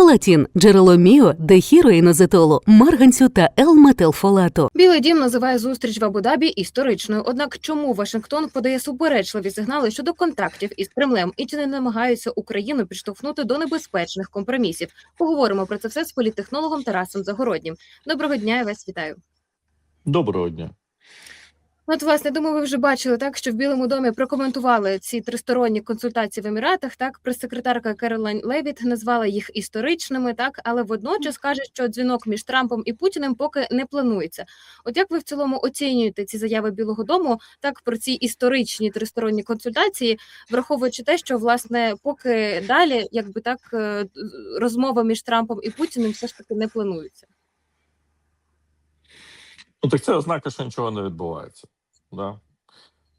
Фолатін – джерело міо, дехіроїнозетолу, марганцю та Л-метилфолату. Білий дім називає зустріч в Абу-Дабі історичною. Однак, чому Вашингтон подає суперечливі сигнали щодо контактів із Кремлем і чи не намагаються Україну підштовхнути до небезпечних компромісів? Поговоримо про це все з політтехнологом Тарасом Загороднім. Доброго дня, я вас вітаю. Доброго дня. От, власне, думаю, ви вже бачили так, що в Білому домі прокоментували ці тристоронні консультації в Еміратах. Так, прес-секретарка Керолайн Левіт назвала їх історичними, так, але водночас каже, що дзвінок між Трампом і Путіним поки не планується. От як ви в цілому оцінюєте ці заяви Білого Дому так про ці історичні тристоронні консультації, враховуючи те, що власне поки далі, якби так, е, розмова між Трампом і Путіним все ж таки не планується. Ну так це ознака, що нічого не відбувається. Да?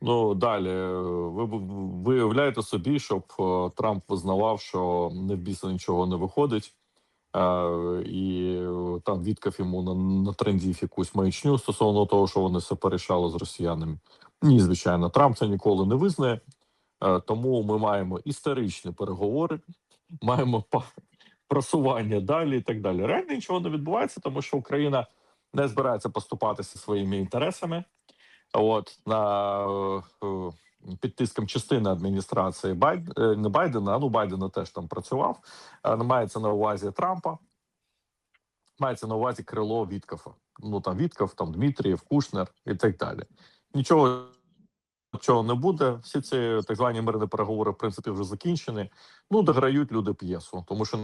Ну далі, е, ви виявляєте собі, щоб е, Трамп визнавав, що не в біса нічого не виходить, е, і там відкав йому на, на трендів якусь маячню стосовно того, що вони все порішали з росіянами. Ні, звичайно, Трамп це ніколи не визнає. Тому ми маємо історичні переговори, маємо просування далі і так далі. Реально нічого не відбувається, тому що Україна не збирається поступатися своїми інтересами. От на е, під тиском частини адміністрації Байд... е, не Байдена, ну Байдена теж там працював. е, Мається на увазі Трампа, мається на увазі крило Віткафа. Ну там Вітков, там Дмитрієв, Кушнер і так далі. Нічого цього не буде. Всі ці так звані мирні переговори, в принципі, вже закінчені. Ну, дограють люди п'єсу, тому що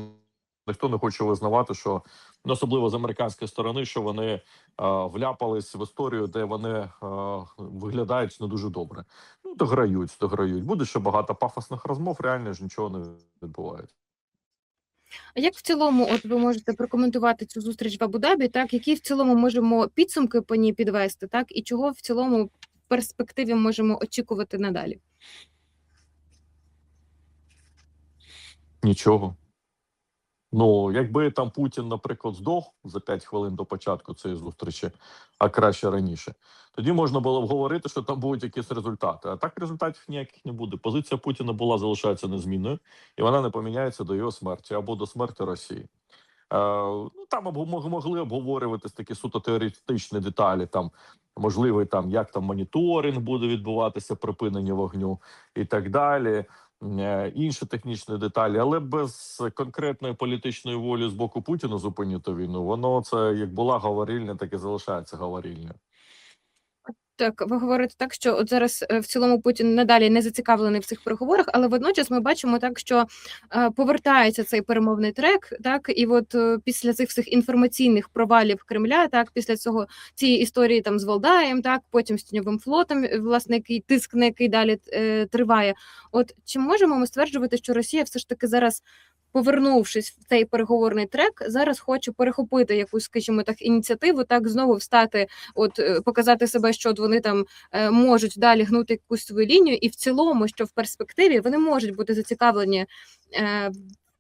ніхто не хоче визнавати, що ну, особливо з американської сторони, що вони е, вляпались в історію, де вони е, виглядають не дуже добре. Ну, дограють, дограють. Буде ще багато пафосних розмов, реально ж нічого не відбувається. А як в цілому, от ви можете прокоментувати цю зустріч в Абу-Дабі, так які в цілому можемо підсумки по ній підвести, так і чого в цілому в перспективі можемо очікувати надалі? Нічого. Ну, якби там Путін, наприклад, здох за 5 хвилин до початку цієї зустрічі, а краще раніше, тоді можна було б говорити, що там будуть якісь результати. А так результатів ніяких не буде. Позиція Путіна була залишається незмінною, і вона не поміняється до його смерті або до смерті Росії. Е, ну там могли обговорюватись такі суто теоретичні деталі. Там можливий там як там моніторинг буде відбуватися, припинення вогню і так далі. Е, Інші технічні деталі, але без конкретної політичної волі з боку Путіна зупинити війну, воно це як була говорільня, так і залишається говорильня. Так, ви говорите так, що от зараз е, в цілому Путін надалі не зацікавлений в цих переговорах, але водночас ми бачимо так, що е, повертається цей перемовний трек, так і от е, після цих всіх інформаційних провалів Кремля, так після цього цієї історії там з Валдаєм, так потім з тіньовим флотом, власне, який тиск на який далі е, триває. От чи можемо ми стверджувати, що Росія все ж таки зараз? Повернувшись в цей переговорний трек, зараз хоче перехопити якусь, скажімо так, ініціативу, так знову встати, от е, показати себе, що от вони там е, можуть далі гнути якусь свою лінію, і в цілому, що в перспективі вони можуть бути зацікавлені е,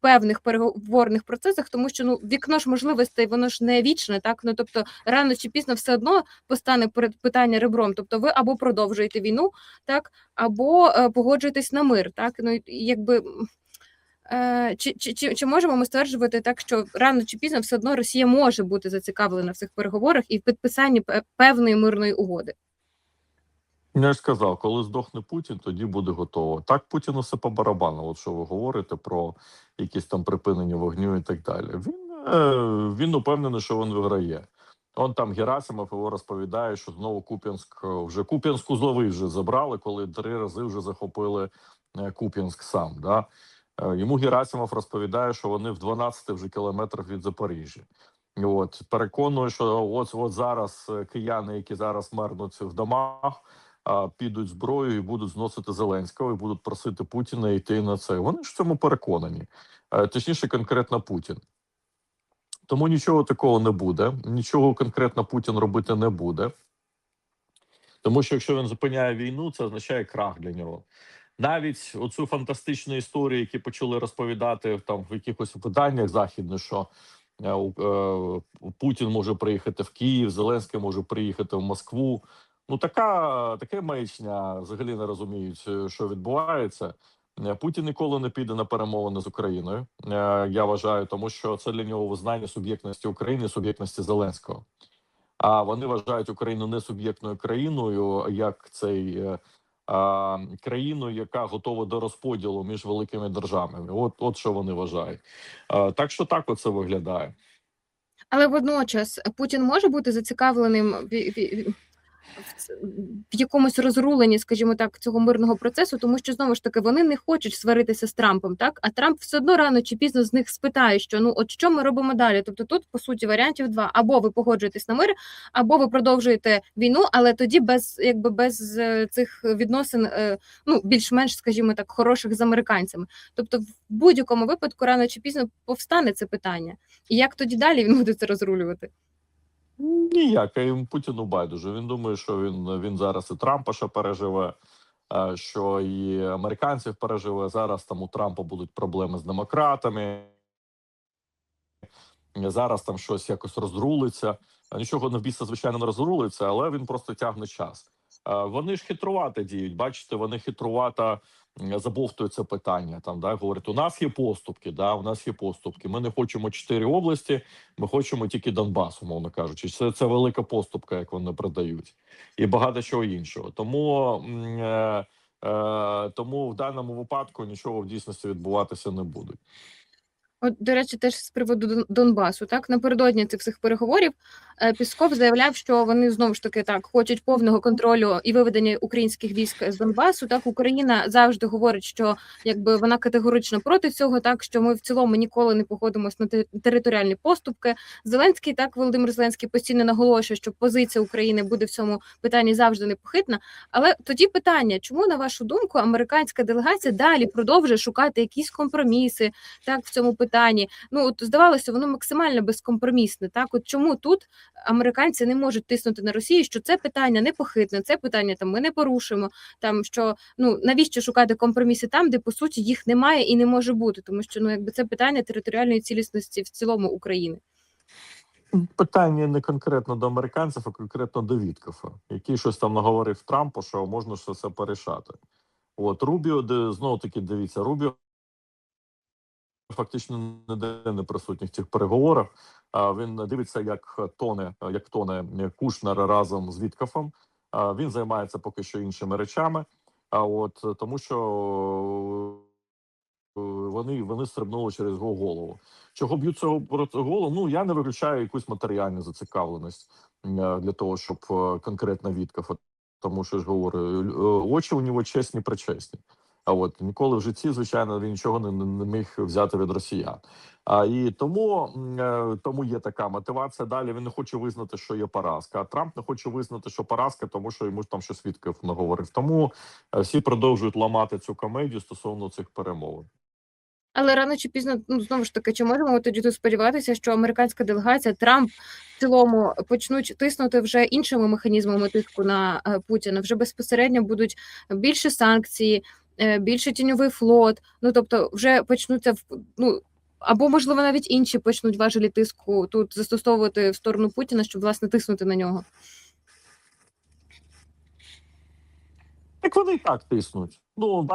певних переговорних процесах, тому що ну вікно ж можливостей, воно ж не вічне, так ну тобто рано чи пізно все одно постане перед питання ребром. Тобто, ви або продовжуєте війну, так або е, погоджуєтесь на мир, так ну якби. Е, Чи, чи, чи, чи можемо ми стверджувати так, що рано чи пізно все одно Росія може бути зацікавлена в цих переговорах і в підписанні певної мирної угоди? Я ж сказав, коли здохне Путін, тоді буде готово. Так Путіну все по барабану. От що ви говорите про якісь там припинення вогню і так далі. Він е, він упевнений, що він виграє. Он там Герасимов його розповідає, що знову Куп'янськ е, вже Куп'янську злови вже забрали, коли три рази вже захопили Куп'янськ сам. Да? Е, Йому Герасимов розповідає, що вони в 12 вже кілометрах від Запоріжжя. От переконую, що от, от зараз е, кияни, які зараз мернуть в домах, підуть зброю і будуть зносити Зеленського, і будуть просити Путіна йти на це. Вони ж в цьому переконані, Е, точніше, конкретно Путін. Тому нічого такого не буде. Нічого конкретно Путін робити не буде. Тому що якщо він зупиняє війну, це означає крах для нього. Навіть оцю фантастичну історію, які почали розповідати там в якихось виданнях західних, що е, е, Путін може приїхати в Київ, Зеленський може приїхати в Москву. Ну така таке маячня взагалі не розуміють, е, що відбувається. Путін ніколи не піде на перемовини з Україною. Я вважаю, тому що це для нього визнання суб'єктності України, суб'єктності Зеленського. А вони вважають Україну не суб'єктною країною, як цей країну, яка готова до розподілу між великими державами. От, от що вони вважають. Так що так оце виглядає. Але водночас Путін може бути зацікавленим в, якомусь розруленні, скажімо так, цього мирного процесу, тому що знову ж таки вони не хочуть сваритися з Трампом, так а Трамп все одно рано чи пізно з них спитає, що ну от що ми робимо далі? Тобто тут по суті варіантів два: або ви погоджуєтесь на мир, або ви продовжуєте війну, але тоді без якби без е, цих відносин, е, ну більш-менш, скажімо так, хороших з американцями. Тобто, в будь-якому випадку рано чи пізно повстане це питання. І як тоді далі він буде це розрулювати? Ніяк, їм Путіну байдуже. Він думає, що він, він зараз і Трампа ще переживе, що і американців переживе. Зараз там у Трампа будуть проблеми з демократами. Зараз там щось якось розрулиться. Нічого в біса, звичайно, не розрулиться, але він просто тягне час. Вони ж хитрувато діють. Бачите, вони хитрувато це питання. Там да говорить, у нас є поступки. Да, у нас є поступки. Ми не хочемо чотири області. Ми хочемо тільки Донбас, умовно кажучи. Це, це велика поступка, як вони продають, і багато чого іншого. Тому, е, е, тому в даному випадку нічого в дійсності відбуватися не буде. От, до речі, теж з приводу Дон- Донбасу, так напередодні цих всіх переговорів е, Пісков заявляв, що вони знову ж таки так хочуть повного контролю і виведення українських військ з Донбасу. Так Україна завжди говорить, що якби вона категорично проти цього, так що ми в цілому ніколи не погодимось на територіальні поступки. Зеленський так Володимир Зеленський постійно наголошує, що позиція України буде в цьому питанні завжди непохитна. Але тоді питання, чому на вашу думку американська делегація далі продовжує шукати якісь компроміси, так в цьому питанні. Ну от здавалося, воно максимально безкомпромісне. Так, от чому тут американці не можуть тиснути на Росію, що це питання непохитне, це питання там ми не порушимо. Там що ну навіщо шукати компроміси там, де по суті їх немає і не може бути, тому що ну якби це питання територіальної цілісності в цілому України. Питання не конкретно до американців, а конкретно до Віткофа, який щось там наговорив Трампу, що можна все це порішати. От Рубіо, де знову таки дивіться, Рубіо фактично ніде не присутній в цих переговорах. Він дивиться, як тоне, як тоне Кушнер разом з Віткофом. А він займається поки що іншими речами. А от тому, що е, вони, вони стрибнули через його голову. Чого б'ють цього проти голову? Ну я не виключаю якусь матеріальну зацікавленість е, для того, щоб е, конкретно Віткофа. Тому що ж говорю, очі у нього чесні причесні. А от ніколи в житті, звичайно, він нічого не, не міг взяти від росіян. А і тому, е, тому є така мотивація. Далі він не хоче визнати, що є поразка. А Трамп не хоче визнати, що поразка, тому що йому там щось Вітков наговорив. Тому е, всі продовжують ламати цю комедію стосовно цих перемовин. Але рано чи пізно, ну знову ж таки, чи можемо ми тоді сподіватися, що американська делегація Трамп в цілому почнуть тиснути вже іншими механізмами тиску на е, Путіна? Вже безпосередньо будуть більше санкції, більше тіньовий флот. Ну тобто, вже почнуться ну. Або можливо навіть інші почнуть важелі тиску тут застосовувати в сторону Путіна, щоб власне тиснути на нього. Так вони і так тиснуть. Ну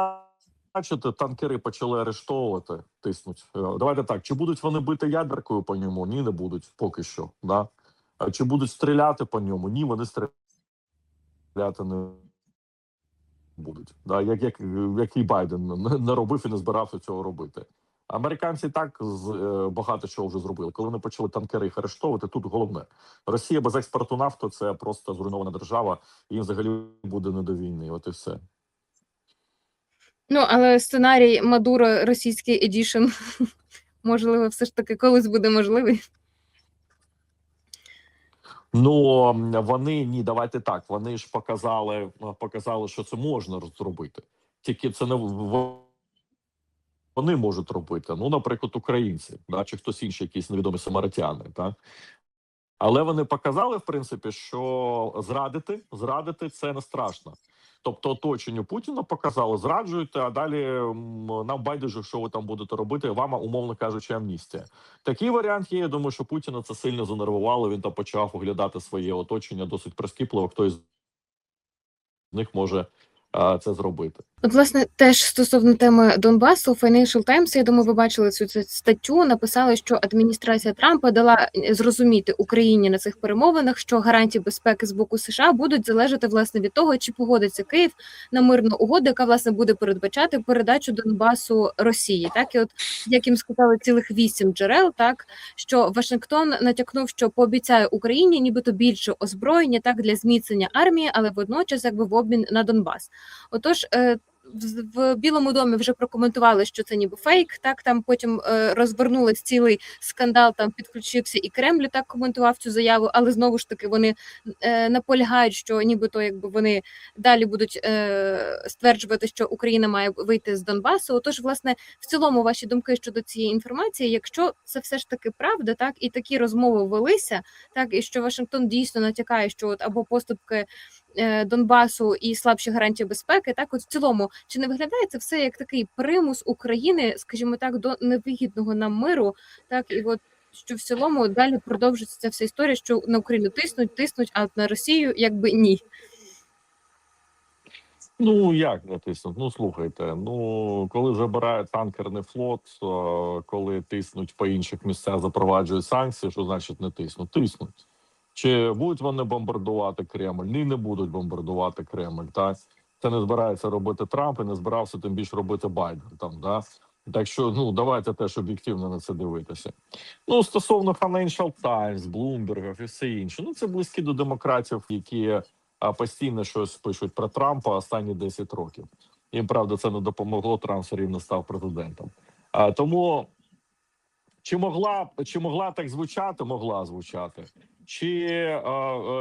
бачите, танкери почали арештовувати, тиснуть. Е, Давайте так. Чи будуть вони бити ядеркою по ньому? Ні, не будуть поки що. Да? Чи будуть стріляти по ньому? Ні, вони стріляти не будуть. Да? Як, як, як і Байден не- робив і не збирався цього робити. Американці так з, е, багато чого вже зробили. Коли вони почали танкери їх арештовувати, тут головне Росія без експорту нафти це просто зруйнована держава, і їм взагалі буде не до війни. От і все. Ну але сценарій Мадуро російський едішн, можливо, все ж таки колись буде можливий. Ну вони ні, давайте так. Вони ж показали, показали, що це можна зробити. Тільки це не вони можуть робити. Ну, наприклад, українці, да, чи хтось інший, якісь невідомі самаритяни, так. Але вони показали, в принципі, що зрадити, зрадити це не страшно. Тобто, оточенню Путіна показали, зраджуєте, а далі нам байдуже, що ви там будете робити. Вам, умовно кажучи, амністія. Такий варіант є. Я думаю, що Путіна це сильно занервувало. Він там почав оглядати своє оточення досить прискіпливо. Хто із них може а, це зробити. От, власне, теж стосовно теми Донбасу, Financial Times, я думаю, ви бачили цю статтю. Написали, що адміністрація Трампа дала е, зрозуміти Україні на цих перемовинах, що гарантії безпеки з боку США будуть залежати власне від того, чи погодиться Київ на мирну угоду, яка власне буде передбачати передачу Донбасу Росії. Так і от як їм сказали цілих вісім джерел, так що Вашингтон натякнув, що пообіцяє Україні, нібито більше озброєння так для зміцнення армії, але водночас якби в обмін на Донбас. Отож, е, в- Білому домі вже прокоментували, що це ніби фейк. Так там потім е, розвернулись цілий скандал. Там підключився і Кремль так коментував цю заяву, але знову ж таки вони е, наполягають, що нібито якби вони далі будуть е, стверджувати, що Україна має вийти з Донбасу. Отож, власне, в цілому ваші думки щодо цієї інформації, якщо це все ж таки правда, так і такі розмови велися, так і що Вашингтон дійсно натякає, що от або поступки Донбасу і слабші гарантії безпеки, так от в цілому, чи не виглядає це все як такий примус України, скажімо так, до невигідного нам миру, так і от. Що в цілому далі продовжується ця вся історія, що на Україну тиснуть, тиснуть, а на Росію якби ні. Ну як натиснуть? Ну слухайте. Ну коли забирають танкерний флот, е, коли тиснуть по інших місцях, запроваджують санкції, що значить не тиснуть? Тиснуть. Чи будуть вони бомбардувати Кремль? Ні, не будуть бомбардувати Кремль. Так це не збирається робити Трамп і не збирався тим більше робити Байден. Там да так що ну давайте теж об'єктивно на це дивитися. Ну стосовно Financial Times, Bloomberg і все інше. Ну це близькі до демократів, які постійно щось пишуть про Трампа останні 10 років. Їм правда це не допомогло. Трамп все рівно став президентом. А тому чи могла чи могла так звучати? Могла звучати. Чи, е,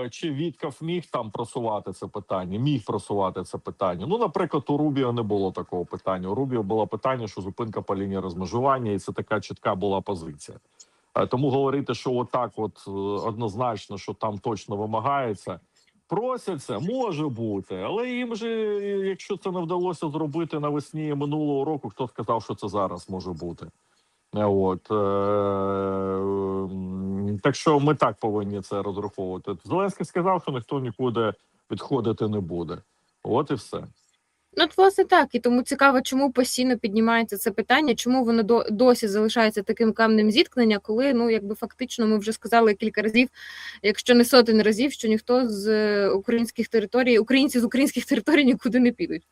е, чи Вітков міг там просувати це питання? Міг просувати це питання. Ну, наприклад, у Рубіо не було такого питання. У Рубіо було питання, що зупинка по лінії розмежування, і це така чітка була позиція. Е, Тому говорити, що отак, от однозначно, що там точно вимагається. Просяться, може бути, але їм же, якщо це не вдалося зробити навесні минулого року, хто сказав, що це зараз може бути. От так що ми так повинні це розраховувати. Зеленський сказав, що ніхто нікуди відходити не буде. От і все. Ну, от, власне, так. І тому цікаво, чому постійно піднімається це питання, чому воно до, досі залишається таким камнем зіткнення, коли ну якби фактично ми вже сказали кілька разів, якщо не сотень разів, що ніхто з е, українських територій, українці з українських територій нікуди не підуть.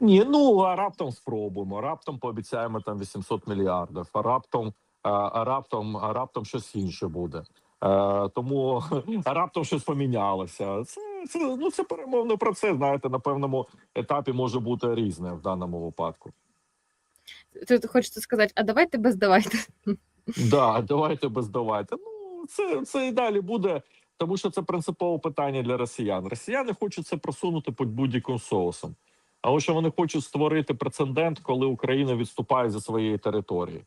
Ні, ну а раптом спробуємо. Раптом пообіцяємо там 800 мільярдів. А раптом, а, раптом, а раптом щось інше буде. Е, тому а раптом щось помінялося. Це, це ну це перемовний процес. Знаєте, на певному етапі може бути різне в даному випадку. Тут хочеться сказати, а давайте без давайте. Да, давайте без давайте. Ну це, це і далі буде, тому що це принципове питання для росіян. Росіяни хочуть це просунути під будь-яким соусом. Але що вони хочуть створити прецедент, коли Україна відступає зі своєї території.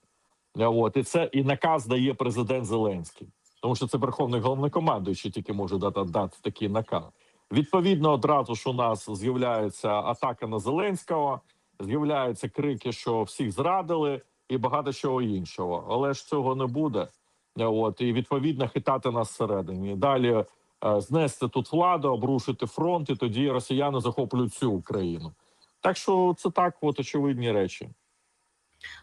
Е, От і це і наказ дає президент Зеленський, тому що це верховний головнокомандуючий тільки може дати дати такий наказ. Відповідно, одразу ж у нас з'являється атака на Зеленського, з'являються крики, що всіх зрадили, і багато чого іншого. Але ж цього не буде. Е, От і відповідно хитати нас всередині. Далі е, знести тут владу, обрушити фронт, і тоді росіяни захоплюють всю Україну. Так що це так, от очевидні речі.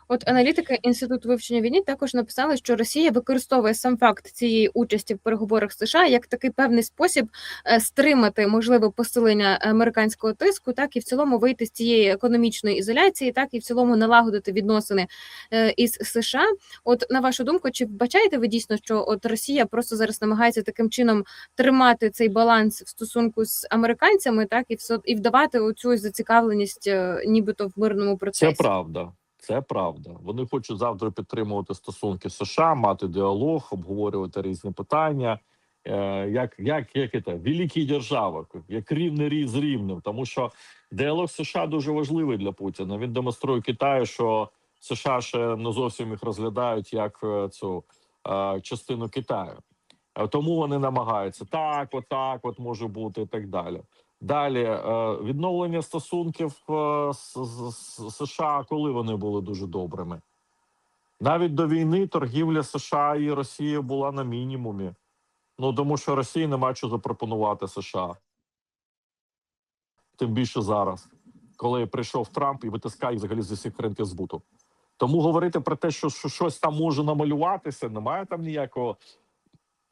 От аналітики інституту вивчення війни також написали, що Росія використовує сам факт цієї участі в переговорах США як такий певний спосіб е, стримати можливе посилення американського тиску, так і в цілому вийти з цієї економічної ізоляції, так і в цілому налагодити відносини е, із США. От на вашу думку, чи вбачаєте ви дійсно, що от Росія просто зараз намагається таким чином тримати цей баланс в стосунку з американцями, так і все і вдавати оцю зацікавленість, е, нібито в мирному Це процесі? правда. Це правда. Вони хочуть завтра підтримувати стосунки США, мати діалог, обговорювати різні питання. Е, як як, як це, великі держави, як рівний різ з рівним. Тому що діалог США дуже важливий для Путіна. Він демонструє Китаю, що США ще не зовсім їх розглядають як е, цю е, частину Китаю. Е, Тому вони намагаються так, отак, от може бути і так далі. Далі е, відновлення стосунків е, з, США, коли вони були дуже добрими. Навіть до війни торгівля США і Росії була на мінімумі. Ну тому що Росії нема що запропонувати США. тим більше зараз, коли прийшов Трамп і витискає взагалі з усіх ринків збуту. Тому говорити про те, що щось там може намалюватися, немає там ніякого.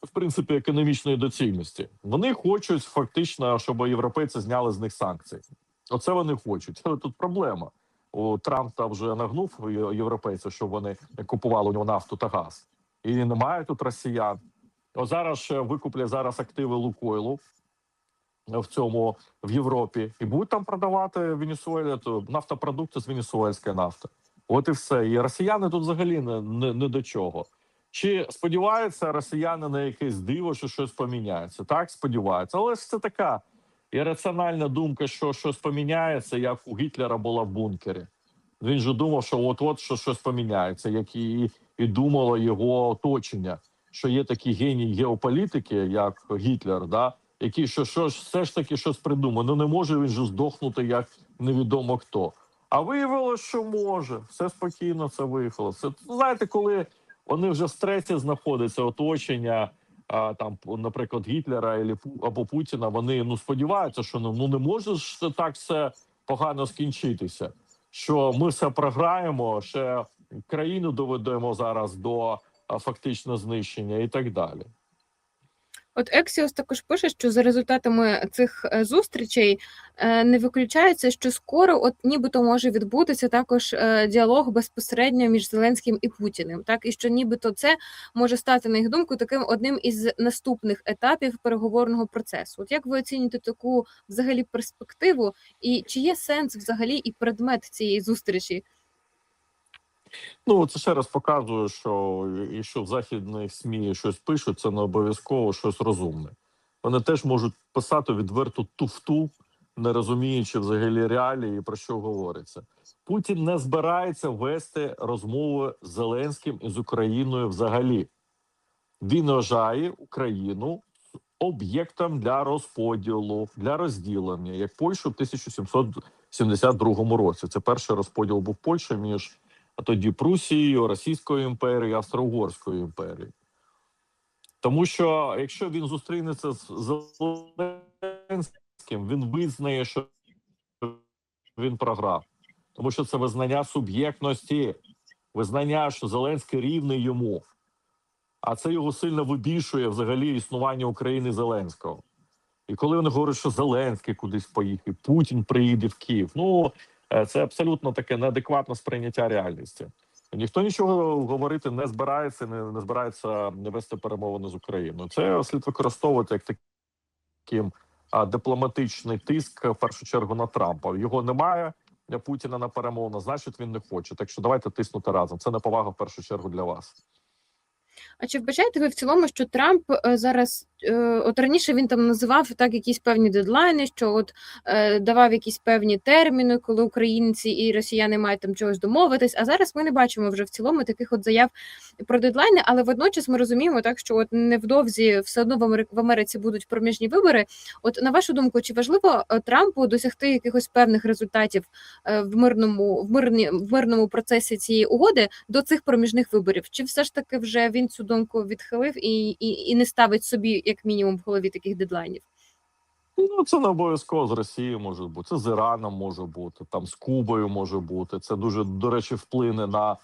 В принципі, економічної доцільності вони хочуть фактично, щоб європейці зняли з них санкції. Оце вони хочуть. Тут проблема. У Трамп там вже нагнув європейців, щоб вони купували у нього нафту та газ. І немає тут росіян. О, зараз викуплять зараз активи Лукойлу в цьому в Європі і будуть там продавати Венесуелі то нафтопродукти з венесуельської нафти. От і все. І росіяни тут взагалі не, не, не до чого. Чи сподіваються росіяни на якесь диво, що щось поміняється? Так, сподіваються, але ж це така ірраціональна думка, що щось поміняється, як у Гітлера була в бункері. Він же думав, що от-от що щось поміняється, як і, і думало його оточення, що є такий геній геополітики, як Гітлер, да, який що, що все ж таки щось придумав. Ну не може він же здохнути як невідомо хто. А виявилося, що може. Все спокійно це виїхало. Це знаєте, коли вони вже в стресі знаходяться, оточення. А, там, наприклад, Гітлера або, Пу- або Путіна, вони ну сподіваються, що ну, ну не може ж так все погано скінчитися. Що ми все програємо, ще країну доведемо зараз до фактично знищення і так далі. От Ексіос також пише, що за результатами цих е, зустрічей е, не виключається, що скоро, от нібито може відбутися також е, діалог безпосередньо між Зеленським і Путіним, так і що нібито це може стати на їх думку таким одним із наступних етапів переговорного процесу. От як ви оцінюєте таку взагалі перспективу, і чи є сенс взагалі і предмет цієї зустрічі? Ну це ще раз показує, що і що в західних СМІ щось пишуть, це не обов'язково щось розумне. Вони теж можуть писати відверту туфту, не розуміючи взагалі реалії про що говориться. Путін не збирається вести розмови з Зеленським і з Україною взагалі. Він вважає Україну об'єктом для розподілу, для розділення, як Польщу в 1772 році. Це перший розподіл був Польщі між а тоді Прусією, Російською імперією, Австро-Угорською імперією. Тому що якщо він зустрінеться з Зеленським, він визнає, що він програв, тому що це визнання суб'єктності, визнання, що Зеленський рівний йому. А це його сильно вибільшує взагалі існування України Зеленського. І коли вони говорять, що Зеленський кудись поїхав, Путін приїде в Київ. Ну це абсолютно таке неадекватне сприйняття реальності. Ніхто нічого говорити не збирається, не, не збирається не вести перемовини з Україною. Це слід використовувати як таким а, дипломатичний тиск в першу чергу на Трампа. Його немає е, Путіна на перемовину, значить він не хоче. Так що давайте тиснути разом. Це неповага в першу чергу для вас. А чи вбачаєте ви в цілому, що Трамп е, зараз, е, от раніше він там називав так якісь певні дедлайни, що от е, давав якісь певні терміни, коли українці і росіяни мають там чогось домовитись. А зараз ми не бачимо вже в цілому таких от заяв про дедлайни, але водночас ми розуміємо так, що от невдовзі все одно в Америці будуть проміжні вибори. От на вашу думку, чи важливо е, Трампу досягти якихось певних результатів е, в мирному в мирні в мирному процесі цієї угоди до цих проміжних виборів? Чи все ж таки вже він цю думку відхилив і, і, і не ставить собі як мінімум в голові таких дедлайнів? Ну, це не обов'язково з Росією може бути, це з Іраном може бути, там з Кубою може бути. Це дуже, до речі, вплине на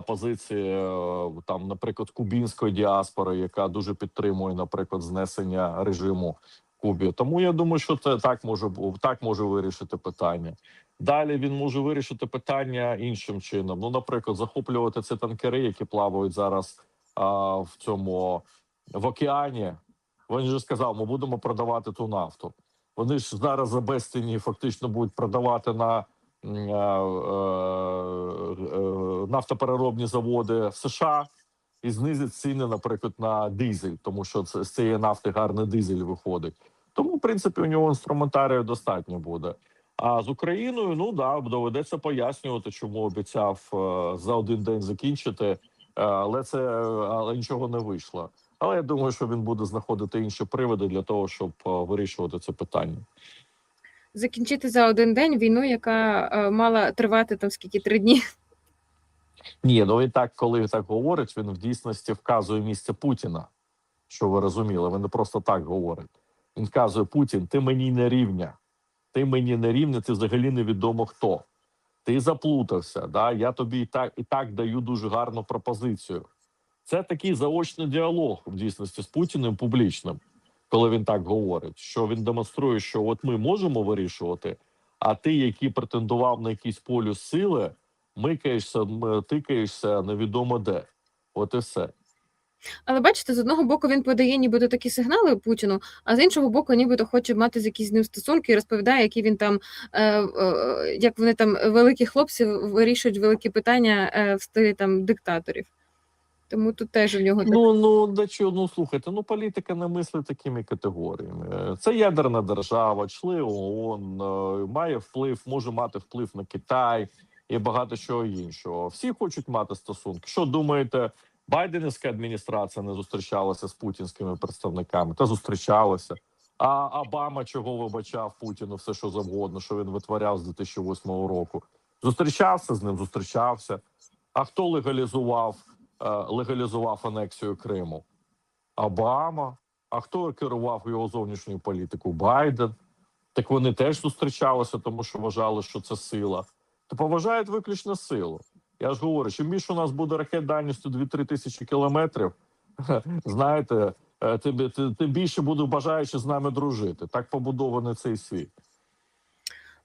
позиції е, там, наприклад, кубінської діаспори, яка дуже підтримує, наприклад, знесення режиму Кубі. Тому я думаю, що це так може так може вирішити питання. Далі він може вирішити питання іншим чином. Ну, наприклад, захоплювати ці танкери, які плавають зараз а, в цьому в океані. Він же сказав, ми будемо продавати ту нафту. Вони ж зараз за безціні фактично будуть продавати на е, е, е, нафтопереробні заводи в США і знизять ціни, наприклад, на дизель, тому що це, з цієї нафти гарний дизель виходить. Тому, в принципі, у нього інструментарію достатньо буде. А з Україною, ну да, доведеться пояснювати, чому обіцяв е, за один день закінчити, е, але це але нічого не вийшло. Але я думаю, що він буде знаходити інші приводи для того, щоб е, вирішувати це питання. Закінчити за один день війну, яка е, мала тривати там скільки три дні. Ні, ну він так, коли так говорить, він в дійсності вказує місце Путіна. Що ви розуміли? Він не просто так говорить. Він вказує Путін, ти мені не рівня. Ти мені не рівний, ти взагалі невідомо хто. Ти заплутався. Да? Я тобі і так і так даю дуже гарну пропозицію. Це такий заочний діалог в дійсності з Путіним публічним, коли він так говорить, що він демонструє, що от ми можемо вирішувати, а ти, який претендував на якийсь полюс сили, микаєшся, тикаєшся невідомо де. От і все. Але бачите, з одного боку він подає нібито такі сигнали Путіну, а з іншого боку, нібито хоче мати з якісь з ним стосунки і розповідає, які він там, е, е, як вони там великі хлопці вирішують великі питання е, в стилі там диктаторів. Тому тут теж у нього. Ну ну до чого, ну слухайте, ну політика не мислить такими категоріями. Це ядерна держава, член ООН, е, має вплив, може мати вплив на Китай і багато чого іншого. Всі хочуть мати стосунки. Що думаєте, Байденівська адміністрація не зустрічалася з путінськими представниками? Та зустрічалася. А Обама чого вибачав Путіну все, що завгодно, що він витворяв з 2008 року. Зустрічався з ним, зустрічався. А хто легалізував? Е, легалізував анексію Криму? Обама. А хто керував його зовнішньою політикою? Байден. Так вони теж зустрічалися, тому що вважали, що це сила. То поважають виключно силу. Я ж говорю, чим більше у нас буде ракет дальністю 2-3 тисячі кілометрів, знаєте, е, тим, більше буде бажаючи з нами дружити. Так побудований цей світ.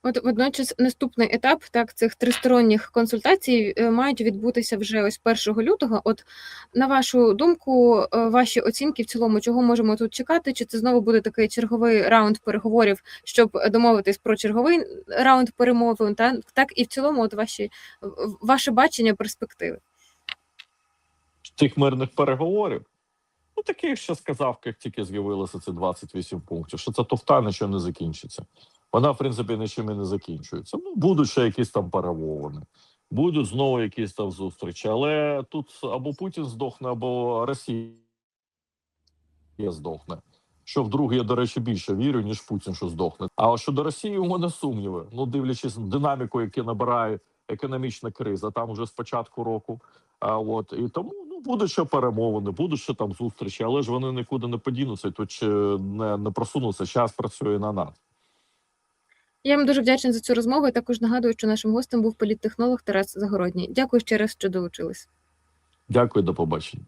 От водночас наступний етап так цих тристоронніх консультацій е, мають відбутися вже ось 1 лютого. От на вашу думку, е, ваші оцінки в цілому, чого можемо тут чекати? Чи це знову буде такий черговий раунд переговорів, щоб домовитись про черговий раунд перемовин? Та так і в цілому, от ваші ваше бачення перспективи. тих мирних переговорів. Ну, таких, що сказав, як тільки з'явилося ці 28 пунктів, що це туфта нічого не закінчиться. Вона, в принципі, нічим і не закінчується. Ну, будуть ще якісь там перемовини, будуть знову якісь там зустрічі. Але тут або Путін здохне, або Росія здохне. Що вдруге, я, до речі, більше вірю, ніж Путін, що здохне. А щодо Росії, у мене сумніви. Ну, дивлячись на динаміку, яку набирає економічна криза, там уже з початку року. А от і тому ну будуть ще перемовини, будуть ще там зустрічі, але ж вони нікуди не подінуться, тут не, не просунуться. Час працює на нас. Я вам дуже вдячна за цю розмову. і Також нагадую, що нашим гостем був політтехнолог Тарас Загородній. Дякую ще раз, що долучились. Дякую, до побачення.